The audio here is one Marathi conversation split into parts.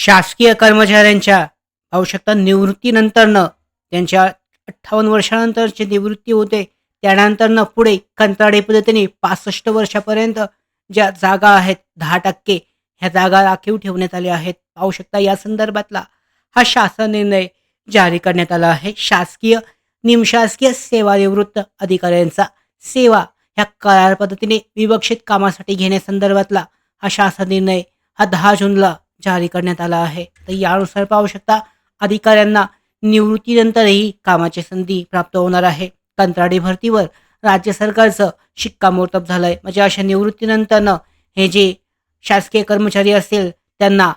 शासकीय कर्मचाऱ्यांच्या आवश्यकता निवृत्तीनंतरनं त्यांच्या अठ्ठावन्न वर्षानंतरची निवृत्ती होते त्यानंतरनं पुढे कंत्राडी पद्धतीने पासष्ट वर्षापर्यंत ज्या जागा आहेत दहा टक्के ह्या जागा राखीव ठेवण्यात आल्या आहेत. पाहू शकता या संदर्भातला हा शासन निर्णय जारी करण्यात आला आहे. शासकीय निमशासकीय सेवानिवृत्त अधिकाऱ्यांचा सेवा ह्या करार पद्धतीने विवक्षित कामासाठी घेण्यासंदर्भातला हा शासन निर्णय हा दहा जूनला जारी करण्यात आला आहे. तर यानुसार पाहू शकता अधिकाऱ्यांना निवृत्तीनंतरही कामाची संधी प्राप्त होणार आहे. कंत्राटी भरतीवर राज्य सरकारचं शिक्कामोर्तब झालं आहे म्हणजे अशा निवृत्तीनंतरनं हे जे शासकीय कर्मचारी असतील त्यांना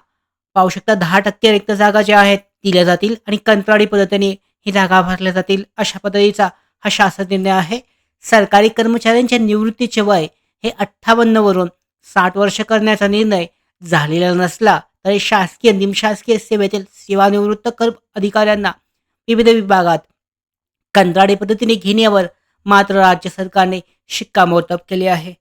पाहू शकता दहा टक्के रिक्त जागा ज्या आहेत दिल्या जातील आणि कंत्राटी पद्धतीने ही जागा भरल्या जातील अशा पद्धतीचा हा शासन निर्णय आहे. सरकारी कर्मचाऱ्यांच्या निवृत्तीचे वय हे अठ्ठावन्नवरून साठ वर्ष करण्याचा निर्णय झालेला नसला तरी शासकीय निमशासकीय सेवेतील सेवानिवृत्त कर अधिकाऱ्यांना विविध विभागात कंत्राडी पद्धतीने घेण्यावर मात्र राज्य सरकारने शिक्कामोर्तब केले आहे.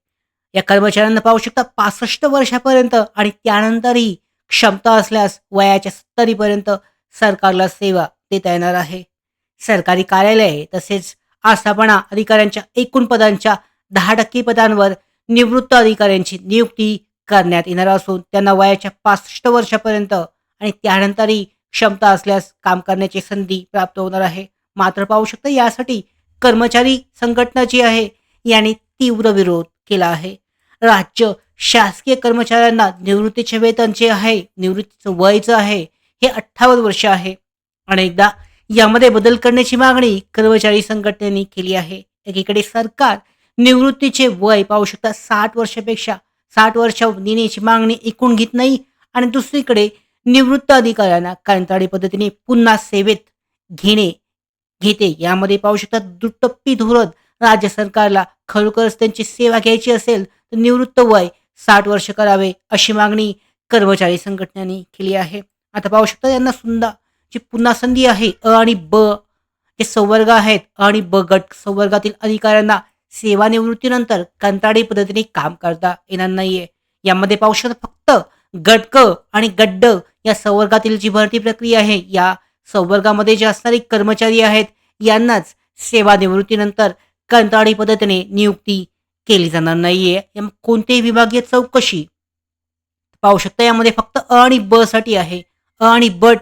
या कर्मचाऱ्यांना पाहू शकता पासष्ट वर्षापर्यंत आणि त्यानंतरही क्षमता असल्यास वयाच्या सत्तरीपर्यंत सरकारला सेवा देता येणार आहे. सरकारी कार्यालये तसेच आस्थापना अधिकाऱ्यांच्या एकूण पदांच्या दहा टक्के पदांवर निवृत्त अधिकाऱ्यांची नियुक्ती करण्यात येणार असून त्यांना वयाच्या पासष्ट वर्षापर्यंत आणि त्यानंतरही क्षमता असल्यास काम करण्याची संधी प्राप्त होणार आहे. मात्र पाहू शकता यासाठी कर्मचारी संघटना जी आहे याने तीव्र विरोध केला आहे. राज्य शासकीय कर्मचाऱ्यांना निवृत्तीचे वेतन जे आहे निवृत्तीचं वय जे आहे हे अठ्ठावन्न वर्ष आहे. अनेकदा यामध्ये बदल करण्याची मागणी कर्मचारी संघटनेने केली आहे. एकीकडे सरकार निवृत्तीचे वय पाहू शकता साठ वर्षापेक्षा साठ वर्ष देण्याची मागणी ऐकून घेत नाही आणि दुसरीकडे निवृत्त अधिकाऱ्यांना कंत्राटी पद्धतीने पुन्हा सेवेत घेणे घेते. यामध्ये पाहू शकता दुटप्पी धोरण राज्य सरकारला खरोखरच त्यांची सेवा घ्यायची असेल तर निवृत्त वय साठ वर्ष करावे अशी मागणी कर्मचारी संघटनांनी केली आहे. आता पाहू शकता यांना सुद्धा जी पुन्हा संधी आहे अ आणि ब जे संवर्ग आहेत अ आणि ब गट संवर्गातील अधिकाऱ्यांना सेवानिवृत्तीनंतर कंत्राडी पद्धतीने काम करता येणार नाहीये. यामध्ये पाहू शकता फक्त गटक आणि गड्ड या संवर्गातील जी भरती प्रक्रिया आहे या संवर्गामध्ये जे असणारे कर्मचारी आहेत यांनाच सेवानिवृत्तीनंतर कंत्राडी पद्धतीने नियुक्ती केली जाणार नाहीये. या कोणतेही विभागीय चौकशी पाहू शकता यामध्ये फक्त अ आणि ब साठी आहे. अ आणि बट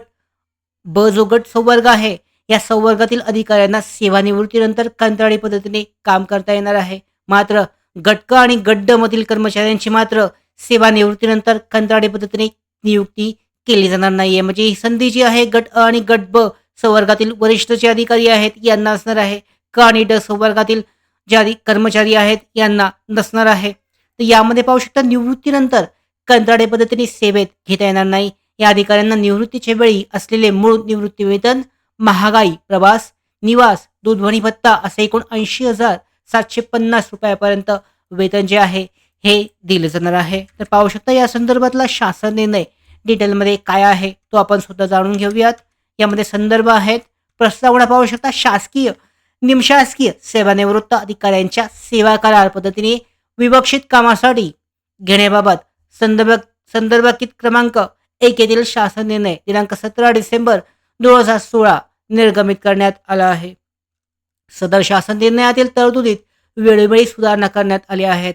ब जो गट संवर्ग आहे या संवर्गातील अधिकाऱ्यांना सेवानिवृत्तीनंतर कंत्राळी पद्धतीने काम करता येणार आहे. मात्र गटक आणि गड्ड मधील कर्मचाऱ्यांची मात्र सेवानिवृत्तीनंतर कंत्राळी पद्धतीने नियुक्ती केली जाणार नाहीये. म्हणजे ही संधी जी आहे गट अ आणि गट ब संवर्गातील वरिष्ठ जे अधिकारी आहेत यांना असणार आहे. क आणि ड संवर्गातील जे कर्मचारी आहेत यांना नसणार आहे. तर यामध्ये पाहू शकता निवृत्तीनंतर कंत्राटी पद्धतीने सेवेत घेता येणार नाही. या अधिकाऱ्यांना निवृत्तीच्या वेळी असलेले मूळ निवृत्ती वेतन महागाई प्रवास निवास दूरध्वनी भत्ता असे एकूण ऐंशी हजार सातशे पन्नास रुपयापर्यंत वेतन जे आहे हे दिलं जाणार आहे. तर पाहू शकता या संदर्भातला शासन निर्णय डिटेलमध्ये काय आहे तो आपण सुद्धा जाणून घेऊयात. यामध्ये संदर्भ आहेत. प्रस्तावना पाहू शकता शासकीय निमशासकीय सेवानिवृत्त अधिकाऱ्यांच्या सेवा करार पद्धतीने विवक्षित कामासाठी घेण्याबाबत संदर्भ संदर्भित क्रमांक एक येथील शासन निर्णय दिनांक सतरा डिसेंबर दोन हजार सोळा निर्गमित करण्यात आला आहे. सदर शासन निर्णयातील तरतुदीत वेळोवेळी सुधारणा करण्यात आल्या आहेत.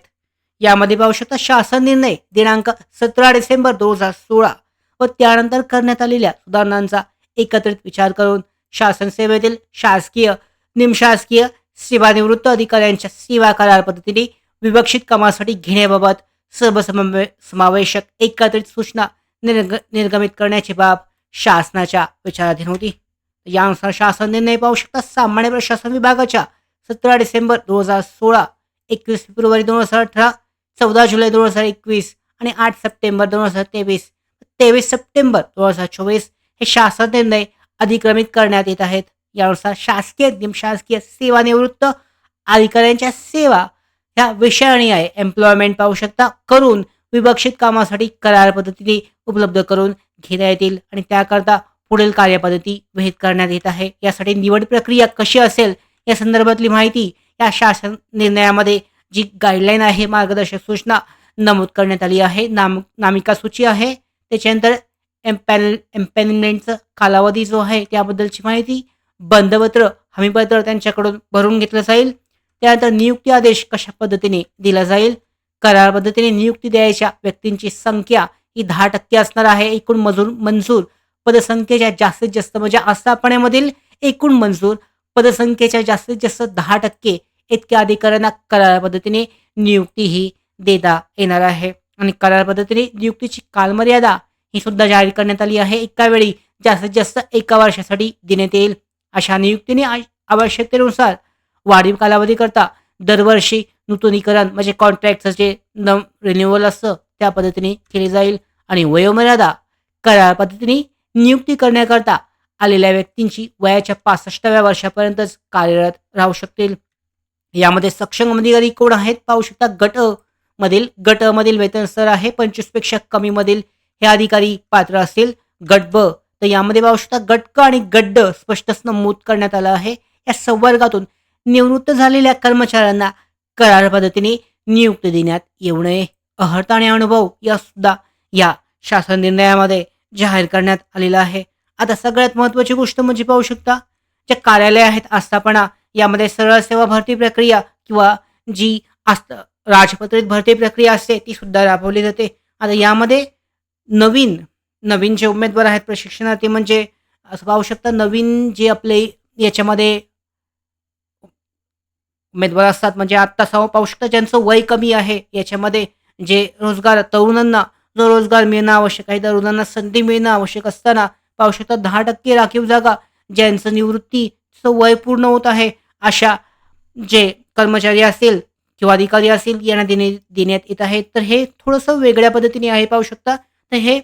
यामध्ये पाहू शकता शासन निर्णय दिनांक सतरा डिसेंबर दोन हजार सोळा व त्यानंतर करण्यात आलेल्या सुधारणांचा एकत्रित विचार करून शासन सेवेतील शासकीय निमशासकीय सेवानिवृत्त अधिकाऱ्यांच्या सेवा करार पद्धतीने विवक्षित कामासाठी घेण्याबाबत सर्वसमावे समावेशक एकत्रित सूचना निर्ग निर्गमित करण्याची बाब शासनाच्या विचाराधीन होती. यानुसार शासन निर्णय पाहू शकता. सामान्य प्रशासन विभागाच्या सतरा डिसेंबर दोन हजार सोळा एकवीस फेब्रुवारी दोन हजार अठरा चौदा जुलै दोन हजार एकवीस आणि आठ सप्टेंबर दोन हजार तेवीस. तेवीस सप्टेंबर दोन हजार चोवीस हे शासन निर्णय अधिक्रमित करण्यात येत आहेत. यानुसार शासकीय निमशासकीय सेवानिवृत्त अधिकाऱ्यांच्या सेवा ह्या विषयाणी आहे. एम्प्लॉयमेंट पाहू शकता. करून विवक्षित कामासाठी करार पद्धतीने उपलब्ध करून घेता येतील आणि त्याकरता पुढील कार्यपद्धती विहित करण्यात येत आहे. यासाठी निवड प्रक्रिया कशी असेल या संदर्भातली माहिती या शासन निर्णयामध्ये जी गाईडलाईन आहे मार्गदर्शक सूचना नमूद करण्यात आली आहे. नाम नामिका सूची आहे. त्याच्यानंतर एम्पॅन एम्पॅनमेंटचा कालावधी जो आहे त्याबद्दलची माहिती बंधपत्र हमीपत्र त्यांच्याकडून भरून घेतलं जाईल. त्यानंतर नियुक्ती आदेश कशा पद्धतीने दिला जाईल? करार पद्धतीने नियुक्ती द्यायच्या व्यक्तींची संख्या ही दहा टक्के असणार आहे. एकूण मजूर मंजूर पदसंख्येच्या जास्तीत जास्त म्हणजे आस्थापनेमधील एकूण मंजूर पदसंख्येच्या जास्तीत जास्त दहा टक्के इतक्या अधिकाऱ्यांना करार पद्धतीने नियुक्ती ही देता येणार आहे. आणि करार पद्धतीने नियुक्तीची कालमर्यादा ही सुद्धा जाहीर करण्यात आली आहे. एका वेळी जास्तीत जास्त एका वर्षासाठी देण्यात येईल अशा नियुक्तीने आवश्यकतेनुसार वाढीव कालावधी करता दरवर्षी नूतनीकरण म्हणजे कॉन्ट्रॅक्टचं जे न रिन्युअल असतं त्या पद्धतीने केले जाईल. आणि वयोमर्यादा करार पद्धतीने नियुक्ती करण्याकरता आलेल्या व्यक्तींची वयाच्या पासष्टाव्या वर्षापर्यंतच कार्यरत राहू शकतील. यामध्ये सक्षम अधिकारी कोण आहेत पाहू शकता. गट मधील गट मधील वेतन स्तर आहे पंचवीसपेक्षा कमी मधील हे अधिकारी पात्र असतील. गट ब तर यामध्ये पाहू शकता गट क आणि गड्ड स्पष्टच नमूद करण्यात आलं आहे. या संवर्गातून निवृत्त झालेल्या कर्मचाऱ्यांना करार पद्धतीने नियुक्ती देण्यात येऊ नये. अहर्ता आणि अनुभव या सुद्धा या शासन निर्णयामध्ये जाहीर करण्यात आलेला आहे. आता सगळ्यात महत्वाची गोष्ट म्हणजे पाहू शकता ज्या कार्यालय आहेत आस्थापना यामध्ये सरळ सेवा भरती प्रक्रिया किंवा जी आस्थ राजपत्रित भरती प्रक्रिया असते ती सुद्धा राबवली जाते. आता यामध्ये नवीन नवीन जे उमेदवार आहेत प्रशिक्षणार्थी म्हणजे असं पाहू शकता नवीन जे आपले याच्यामध्ये उमेदवार असतात म्हणजे आत्ता पाहू शकता ज्यांचं वय कमी आहे याच्यामध्ये जे रोजगार तरुणांना जो रोजगार मिळणं आवश्यक आहे. तरुणांना संधी मिळणं आवश्यक असताना पाहू शकता दहा टक्के राखीव जागा ज्यांचं निवृत्तीचं वय पूर्ण होत आहे अशा जे कर्मचारी असेल किंवा अधिकारी असतील यांना देणे देण्यात येत आहे. तर हे थोडंसं वेगळ्या पद्धतीने आहे पाहू शकता. तर हे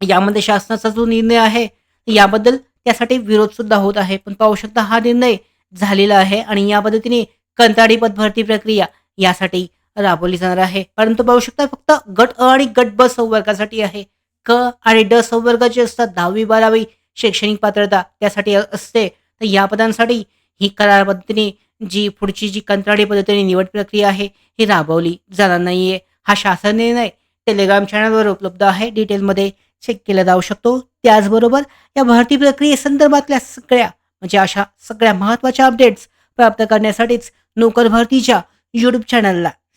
यामध्ये शासनाचा जो निर्णय आहे याबद्दल त्यासाठी विरोध सुद्धा होत आहे. पण पाहू शकता हा निर्णय झालेला आहे आणि या पद्धतीने कंत्राटी पदभरती प्रक्रिया यासाठी राबवली जाणार आहे. परंतु पाहू शकता फक्त गट अ आणि गट ब संवर्गासाठी आहे. क आणि ड संवर्ग जे असतात दहावी बारावी शैक्षणिक पात्रता त्यासाठी असते. तर या पदांसाठी ही करार पद्धतीने जी पुढची जी कंत्राटी पद्धतीने निवड प्रक्रिया आहे ही राबवली जाणार नाहीये. हा शासन निर्णय टेलिग्राम चॅनलवर उपलब्ध आहे. डिटेलमध्ये चेक केला जाऊ शकतो. त्याचबरोबर या भरती प्रक्रियेसंदर्भातल्या सगळ्या म्हणजे अशा सगळ्या महत्त्वाच्या अपडेट्स प्राप्त करण्यासाठीच नोकर भरतीच्या यूट्यूब चॅनलला